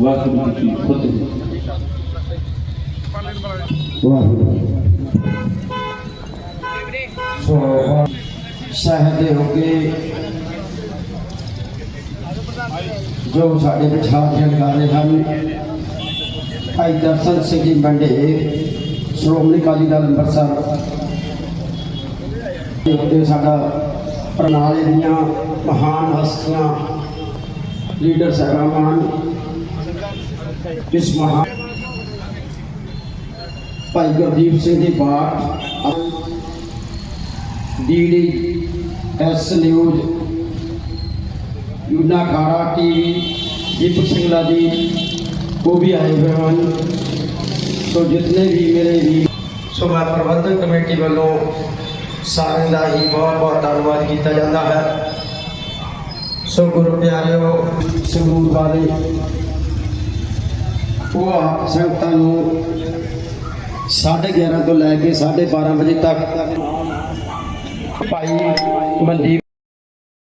ਵਾਹਿਗੁਰੂ ਜੀ ਫਤਿਹ। ਵਾਹਿਗੁਰੂ ਸੋ ਸਹਿਦੇ ਹੋ ਕੇ ਜੋ ਸਾਡੇ ਵਿਚਾਰ ਕਰ ਰਹੇ ਹਨ ਭਾਈ ਦਰਸ਼ਨ ਸਿੰਘ ਜੀ ਬੰਡੇ ਸ਼੍ਰੋਮਣੀ ਅਕਾਲੀ ਦਲ ਅੰਮ੍ਰਿਤਸਰ। ਤੇ ਉੱਤੇ ਸਾਡਾ ਪ੍ਰਣਾਲੇ ਦੀਆਂ ਮਹਾਨ ਹਸਤੀਆਂ, ਲੀਡਰ ਸਾਹਿਬਾਨ ਇਸ ਮਹਾਨ ਭਾਈ Gurdeep Singh ji Bath DD S news Yuna ਖਾੜਾ ਟੀਵੀ ਦੀਪਕ ਸਿੰਘਲਾ ਜੀ ਉਹ ਵੀ ਆਏ ਹੋਏ ਹਨ। ਸੋ ਜਿਤਨੇ ਵੀ ਮੇਰੇ ਵੀ ਸੋ ਮੈਂ ਪ੍ਰਬੰਧਕ ਕਮੇਟੀ ਵੱਲੋਂ ਸਾਰਿਆਂ ਦਾ ਹੀ ਬਹੁਤ ਬਹੁਤ ਧੰਨਵਾਦ ਕੀਤਾ ਜਾਂਦਾ ਹੈ। ਸੋ ਗੁਰੂ ਪਿਆਰਿਓ ਸੰਗਰੂਰ ਵਾਲੇ ਉਹ ਆਪ ਸੰਗਤਾਂ ਨੂੰ 11:30 ਤੋਂ ਲੈ ਕੇ 12:30 ਵਜੇ ਤੱਕ। ਭਾਈ ਮਨਦੀਪ